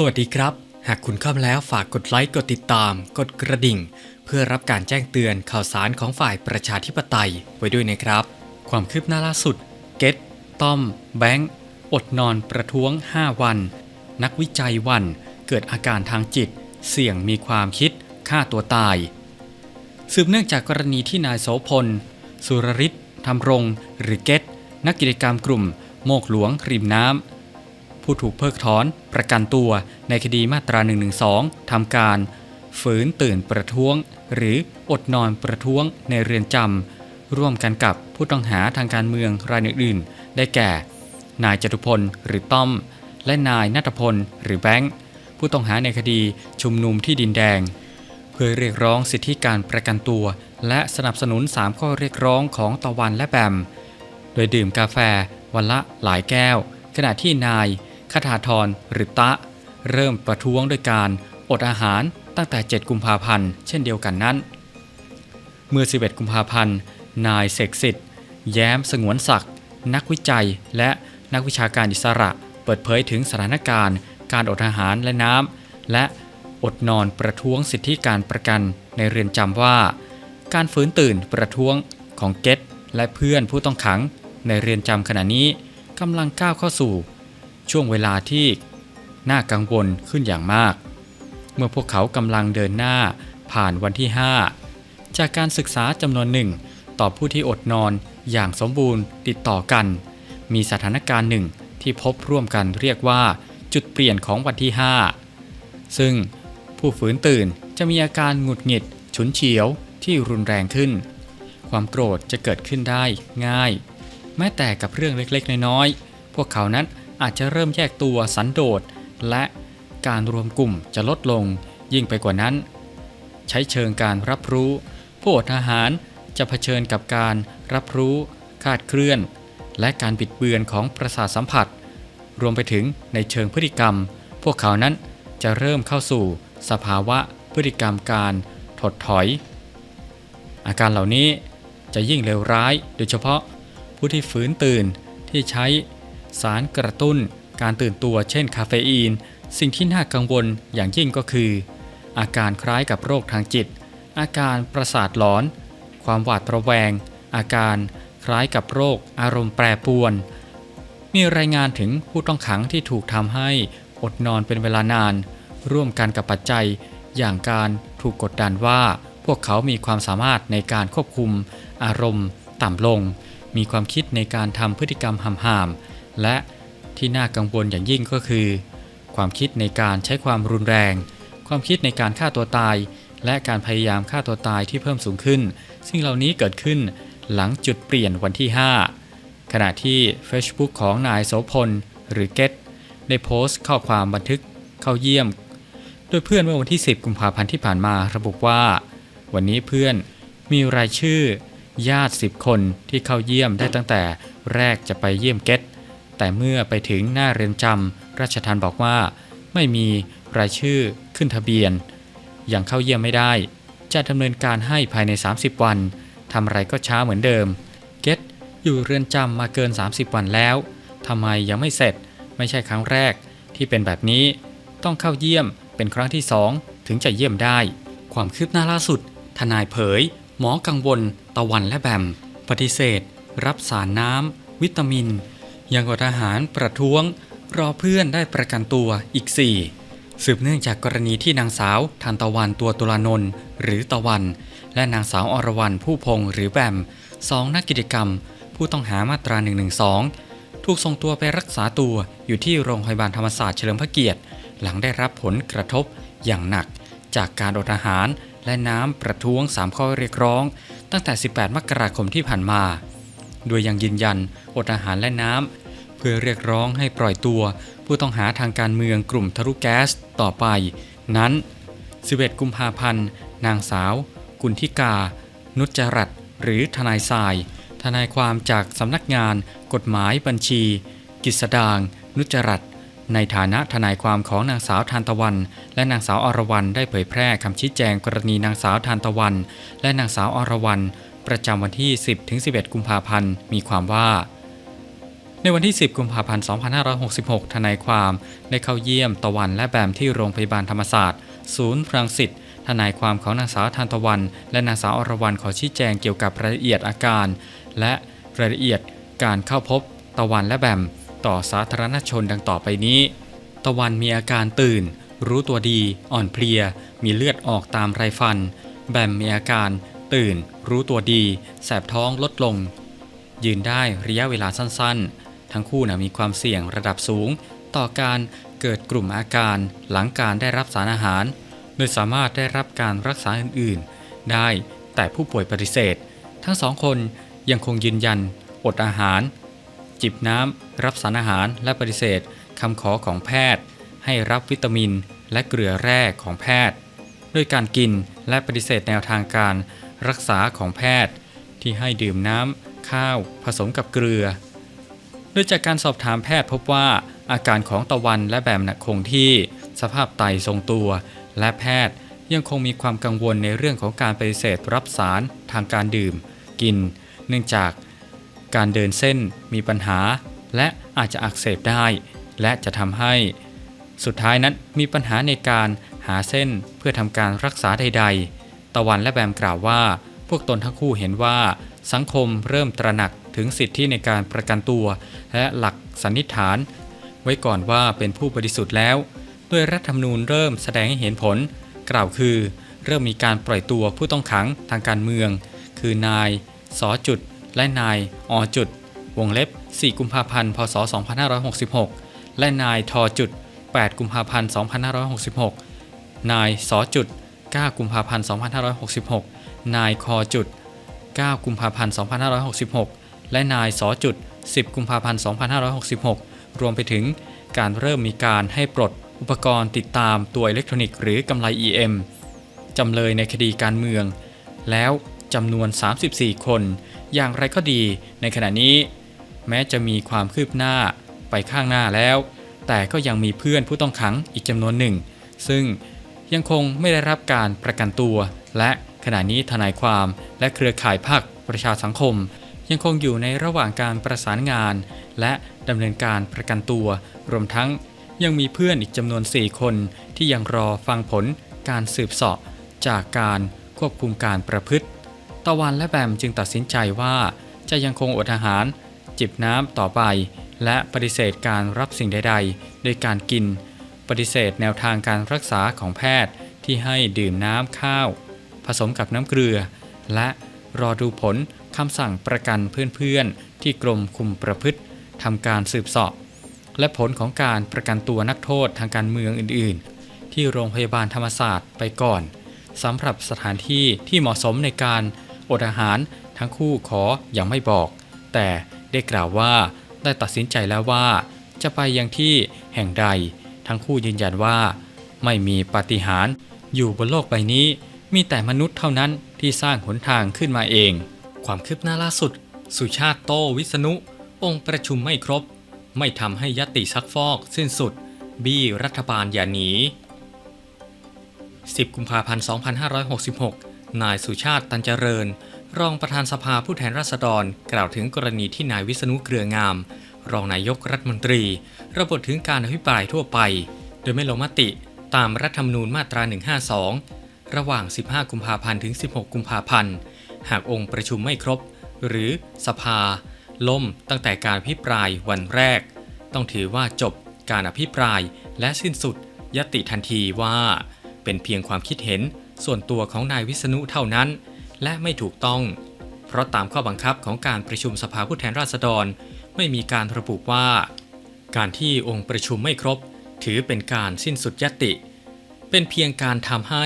สวัสดีครับ หากคุณเข้ามาแล้วฝากกดไลค์ กดติดตาม กดกระดิ่ง เพื่อรับการแจ้งเตือนข่าวสารของฝ่ายประชาธิปไตยไว้ด้วยนะครับ ความคืบหน้าล่าสุด เกตต้อม แบงค์อดนอนประท้วง 5 วัน นักวิจัยวัน เกิดอาการทางจิต เสี่ยงมีความคิดฆ่าตัวตาย สืบเนื่องจากกรณีที่นายโสพล สุรริศทำรง หรือเกตนักกิจกรรมกลุ่ม โมกหลวงริมน้ำ ผู้ถูกเพิกถอน ประกันตัวในคดีมาตรา 112 ทำการ ฝืนตื่นประท้วง หรืออดนอนประท้วงในเรือนจำร่วมกันกับผู้ต้องหาทางการเมืองรายอื่นๆ ได้แก่ นายจตุพลหรือต้อม และนายนัทพลหรือแบงค์ผู้ต้องหาในคดีชุมนุมที่ดินแดง เพื่อเรียกร้องสิทธิการประกันตัว และสนับสนุน 3 ข้อเรียกร้องของตะวันและแบม โดยดื่มกาแฟวันละหลายแก้ว ขณะที่นาย คทาธรหรือตะ เริ่มประท้วงด้วยการอดอาหารตั้งแต่ 7 กุมภาพันธ์เช่นเดียวกันนั้น เมื่อ 11 กุมภาพันธ์ นายเสกสิทธิ์ แย้มสงวนศักดิ์นักวิจัยและนักวิชาการอิสระเปิดเผยถึงสถานการณ์ การอดอาหารและน้ำและอดนอนประท้วงสิทธิการประกันในเรือนจำว่า การฝืนตื่นประท้วงของเกตและเพื่อนผู้ต้องขังในเรือนจำขณะนี้กำลังก้าวเข้าสู่ ช่วงเวลาที่น่ากังวลขึ้นอย่างมาก เมื่อพวกเขากำลังเดินหน้าผ่านวันที่ 5 จากการศึกษาจำนวนหนึ่งต่อผู้ที่อดนอนอย่างสมบูรณ์ติดต่อกัน มีสถานการณ์หนึ่งที่พบร่วมกันเรียกว่าจุดเปลี่ยนของวันที่ 5 ซึ่งผู้ฝืนตื่นจะมีอาการหงุดหงิด ฉุนเฉียวที่รุนแรงขึ้น ความโกรธจะเกิดขึ้นได้ง่าย แม้แต่กับเรื่องเล็กๆ น้อยๆ พวกเขานั้น อาจจะเริ่มแยกตัวสันโดษและการรวมกลุ่มจะลดลงยิ่งไปกว่านั้น ใช้เชิงการรับรู้ ผู้อดอาหารจะเผชิญกับการรับรู้คาดเคลื่อน และการบิดเบือนของประสาทสัมผัส รวมไปถึงในเชิงพฤติกรรม พวกเขานั้นจะเริ่มเข้าสู่สภาวะพฤติกรรมการถดถอย อาการเหล่านี้จะยิ่งเลวร้ายโดยเฉพาะผู้ที่ฝืนตื่นที่ใช้ สารกระตุ้น การตื่นตัวเช่นคาเฟอีน สิ่งที่น่ากังวลอย่างยิ่งก็คือ อาการคล้ายกับโรคทางจิต อาการประสาทหลอน ความหวาดระแวง อาการคล้ายกับโรคอารมณ์แปรปรวน มีรายงานถึงผู้ต้องขังที่ถูกทำให้อดนอนเป็นเวลานาน ร่วมกันกับปัจจัย อย่างการถูกกดดันว่า พวกเขามีความสามารถในการควบคุม อารมณ์ ต่ำลง มีความคิดในการทำพฤติกรรมห่ามๆ และที่น่ากังวลอย่างยิ่งก็คือ ความคิดในการใช้ความรุนแรง ความคิดในการฆ่าตัวตาย และการพยายามฆ่าตัวตายที่เพิ่มสูงขึ้นสิ่งเหล่านี้เกิดขึ้นหลังจุดเปลี่ยนวันที่ 5 ขณะที่ Facebook ของนายโสพล หรือเกตได้โพสต์ข้อความบันทึกเข้าเยี่ยมโดยเพื่อนเมื่อวันที่ 10 กุมภาพันธ์ที่ผ่านมาระบุว่า วันนี้เพื่อนมีรายชื่อ ญาติ 10 คนที่เข้าเยี่ยมได้ตั้งแต่แรกจะไปเยี่ยมเกต แต่เมื่อไปถึงหน้าเรือนจำราชทันบอกว่า ไม่มีรายชื่อขึ้นทะเบียน ยังเข้าเยี่ยมไม่ได้ จะดำเนินการให้ภายใน 30 วันทำอะไรก็ช้าเหมือนเดิม เกตอยู่เรือนจำมาเกิน 30 วันแล้วทำไมยังไม่เสร็จไม่ใช่ครั้งแรกที่เป็นแบบนี้ ต้องเข้าเยี่ยมเป็นครั้งที่สองถึงจะเยี่ยมได้ ความคืบหน้าล่าสุด ทนายเผย หมอกังวล ตะวันและแบม ปฏิเสธ รับสารน้ำวิตามิน ยังอดอาหารประท้วง รอเพื่อนได้ประกันตัวอีก 4 สืบเนื่องจากกรณีที่นางสาวทันตะวันตัวตุลานนท์หรือตะวัน และนางสาวอรวรรณผู้พงษ์หรือแบมสองนักกิจกรรม ผู้ต้องหามาตรา 112 ถูกส่งตัวไปรักษาตัวอยู่ที่โรงพยาบาลธรรมศาสตร์เฉลิมพระเกียรติ หลังได้รับผลกระทบอย่างหนัก จากการอดอาหารและน้ำประท้วง 3 ข้อเรียกร้อง ตั้งแต่ 18 มกราคมที่ผ่านมา โดยยังยืนยันอดอาหารและน้ำ เพื่อเรียกร้องให้ปล่อยตัวผู้ต้องหาทางการเมืองกลุ่มทะลุแก๊สต่อไป นั้น 11 กุมภาพันธ์ นางสาว กุลธิกา นุจรัตหรือทนายทราย ทนายความจากสำนักงานกฎหมายบัญชี กิษดาง นุจรัตในฐานะทนายความของนางสาวทานตะวัน และนางสาวอรวรรณได้เผยแพร่คำชี้แจงกรณีนางสาวทานตะวัน และนางสาวอรวรรณ ประจำวันที่ 10-11 กุมภาพันธ์มีความว่า ในวันที่ 10 กุมภาพันธ์ 2566 ทนายความได้เข้าเยี่ยมตะวันและแบมที่โรงพยาบาลธรรมศาสตร์ ศูนย์พรังสิตทนายความของนางสาวทานตะวัน และนางสาวอรวรรณขอชี้แจงเกี่ยวกับรายละเอียดอาการ และรายละเอียดการเข้าพบตะวันและแบม ต่อสาธารณชนดังต่อไปนี้ ตะวันมีอาการตื่น รู้ตัวดี อ่อนเพลีย มีเลือดออกตามไรฟัน แบมมีอาการ ตื่น รู้ตัวดี แสบท้องลดลง ยืนได้ระยะเวลาสั้นๆ ทั้งคู่นะมีความเสี่ยงระดับสูง ต่อการเกิดกลุ่มอาการ หลังการได้รับสารอาหาร โดยสามารถได้รับการรักษาอื่นๆ ได้แต่ผู้ป่วยปฏิเสธ ทั้งสองคนยังคงยืนยัน อดอาหาร จิบน้ำรับสารอาหารและปฏิเสธคำขอของแพทย์ ให้รับวิตามินและเกลือแร่ของแพทย์ ด้วยการกินและปฏิเสธแนวทางการ รักษาของแพทย์ ที่ให้ดื่มน้ำข้าว ผสมกับเกลือ โดยจากการสอบถามแพทย์พบว่าอาการของตะวันและแบมนะคงที่สภาพไตทรงตัว และแพทย์ยังคงมีความกังวลในเรื่องของการปฏิเสธรับสารทางการดื่ม กิน เนื่องจากการเดินเส้นมีปัญหา และอาจจะอักเสบได้ และจะทำให้ สุดท้ายนั้นมีปัญหาในการหาเส้นเพื่อทำการรักษาใด ๆ ตะวันและแบมกล่าวว่า พวกตนทั้งคู่เห็นว่า สังคมเริ่มตระหนักถึงสิทธิในการประกันตัว และหลักสันนิษฐาน ไว้ก่อนว่าเป็นผู้บริสุทธิ์แล้วโดยรัฐธรรมนูญเริ่มแสดงให้เห็นผล กล่าวคือ เริ่มมีการปล่อยตัวผู้ต้องขังทางการเมือง คือนายสอจุด และนายอจุด วงเล็บ 4 กุมภาพันธ์ พศ 2566 และนายทอจุด 8 กุมภาพันธ์ 2566 นายสอจุด 9 กุมภาพันธ์ 2566 นายคอจุด 9 กุมภาพันธ์ 2566 และนายสอจุด 10 กุมภาพันธ์ 2566 รวมไปถึงการเริ่มมีการให้ปลดอุปกรณ์ติดตามตัวอิเล็กทรอนิกส์หรือกำไร EM จำเลยในคดีการเมือง แล้วจำนวน 34 คน อย่างไรก็ดีในขณะนี้ แม้จะมีความคืบหน้าไปข้างหน้าแล้ว แต่ก็ยังมีเพื่อนผู้ต้องขังอีกจำนวนหนึ่ง ซึ่ง ยังคงไม่ได้รับการประกันตัว และขณะนี้ทนายความและเครือข่ายภาคประชาสังคม ยังคงอยู่ในระหว่างการประสานงาน และดำเนินการประกันตัว รวมทั้งยังมีเพื่อนอีกจำนวน 4 คนที่ยังรอฟังผลการสืบสาะจากการควบคุมการประพฤติ ตะวันและแบมจึงตัดสินใจว่า จะยังคงอดอาหาร จิบน้ำต่อไป และปฏิเสธการรับสิ่งใด ๆ โดยการกิน ปฏิเสธแนวทางการรักษาของแพทย์ที่ให้ดื่มน้ำข้าว ผสมกับน้ำเกลือ และรอดูผลคำสั่งประกันเพื่อนๆ ที่กรมคุมประพฤติทำการสืบสาะและผลของการประกันตัวนักโทษทางการเมืองอื่นๆ ที่โรงพยาบาลธรรมศาสตร์ไปก่อนสำหรับสถานที่ที่เหมาะสมในการอดอาหารทั้งคู่ขออยังไม่บอก แต่ได้กล่าวว่าได้ตัดสินใจแล้วว่า จะไปยังที่แห่งใด ทั้งคู่ยืนยันว่า ไม่มีปาฏิหาริย์อยู่บนโลกใบนี้ มีแต่มนุษย์เท่านั้นที่สร้างหนทางขึ้นมาเอง ความคืบหน้าล่าสุด สุชาติโตวิษณุ องค์ประชุมไม่ครบ ไม่ทำให้ยติซักฟอกสิ้นสุด บี้รัฐบาลอย่าหนี 10 กุมภาพันธ์ 2566 นายสุชาติตันเจริญ รองประธานสภาผู้แทนราษฎร กล่าวถึงกรณีที่นายวิษณุเครืองาม รองนายกรัฐมนตรี ระบุถึงการอภิปรายทั่วไป โดยไม่ลงมติตามรัฐธรรมนูญมาตรา 152 ระหว่าง 15 กุมภาพันธ์ถึง 16 กุมภาพันธ์ หากองค์ประชุมไม่ครบ หรือสภา ล่มตั้งแต่การอภิปรายวันแรก ต้องถือว่าจบการอภิปรายและสิ้นสุดยติทันทีว่า เป็นเพียงความคิดเห็นส่วนตัวของนายวิษณุเท่านั้น และไม่ถูกต้อง เพราะตามข้อบังคับของการประชุมสภาผู้แทนราษฎร ไม่มีการระบุว่า การที่องค์ประชุมไม่ครบ ถือเป็นการสิ้นสุดยติ เป็นเพียงการทำให้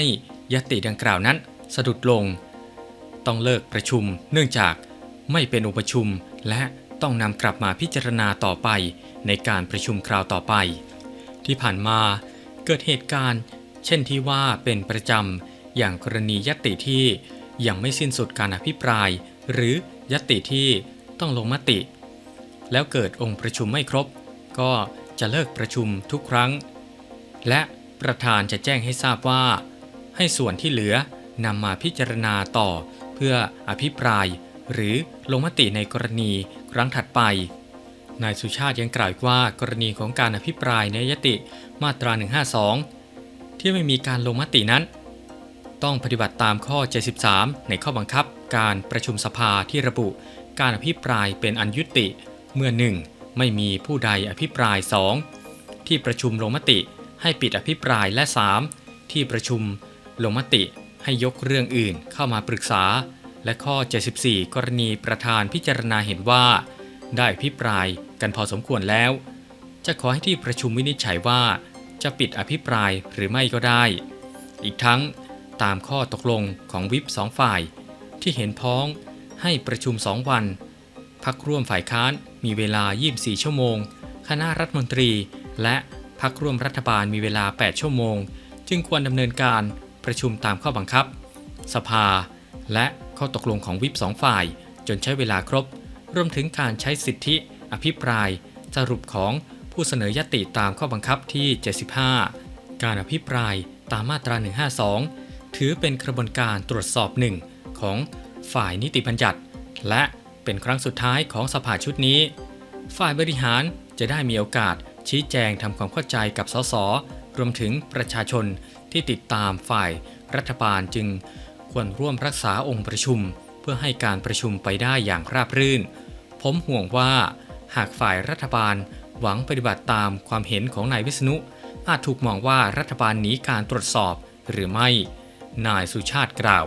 ยติดังกล่าวนั้นสะดุดลง ต้องเลิกประชุมเนื่องจากไม่เป็นองค์ประชุมและต้องนำกลับมาพิจารณาต่อไปในการประชุมคราวต่อไป ที่ผ่านมาเกิดเหตุการณ์ เช่นที่ว่าเป็นประจำอย่างกรณียติที่ยังไม่สิ้นสุดการอภิปราย หรือยติที่ต้องลงมติ แล้วเกิดองค์ประชุมไม่ครบ ก็จะเลิกประชุมทุกครั้ง และประธานจะแจ้งให้ทราบว่า ให้ส่วนที่เหลือนำมาพิจารณาต่อเพื่ออภิปราย หรือลงมติในกรณีครั้งถัดไป นายสุชาติยังกล่าวอีกว่ากรณีของการอภิปรายในยติมาตรา 152 ที่ไม่มีการลงมตินั้น ต้องปฏิบัติตามข้อ 73 ในข้อบังคับการประชุมสภาที่ระบุการอภิปรายเป็นอันยุติเมื่อ 1. ไม่มีผู้ใดอภิปราย 2. ที่ประชุมลงมติให้ปิดอภิปรายและ 3. ที่ประชุมลงมติให้ยกเรื่องอื่นเข้ามาปรึกษา และข้อ 74 กรณีประธานพิจารณาเห็นว่า ได้อภิปรายกันพอสมควรแล้ว จะขอให้ที่ประชุมวินิจฉัยว่า จะปิดอภิปรายหรือไม่ก็ได้ อีกทั้งตามข้อตกลงของวิปสองฝ่าย ที่เห็นพ้องให้ประชุม2วัน พักร่วมฝ่ายค้านมีเวลา 24 ชั่วโมง คณะรัฐมนตรี และพักร่วมรัฐบาลมีเวลา 8 ชั่วโมง จึงควรดำเนินการประชุมตามข้อบังคับ สภา และข้อตกลงของวิปสองฝ่าย จนใช้เวลาครบ รวมถึงการใช้สิทธิอภิปราย สรุปของผู้เสนอยติตามข้อบังคับที่ 75 การอภิปรายตามมาตรา 152 ถือเป็นกระบวนการตรวจสอบหนึ่งของฝ่ายนิติบัญญัติ และ เป็นครั้งสุดท้ายของสภาชุดนี้ ฝ่ายบริหารจะได้มีโอกาสชี้แจงทำความเข้าใจกับสสรวมถึงประชาชนที่ติดตามฝ่ายรัฐบาลจึงควรร่วมรักษาองค์ประชุม เพื่อให้การประชุมไปได้อย่างราบรื่น ผมห่วงว่า หากฝ่ายรัฐบาลหวังปฏิบัติตามความเห็นของนายวิษณุ อาจถูกมองว่ารัฐบาลหนีการตรวจสอบหรือไม่ นายสุชาติกล่าว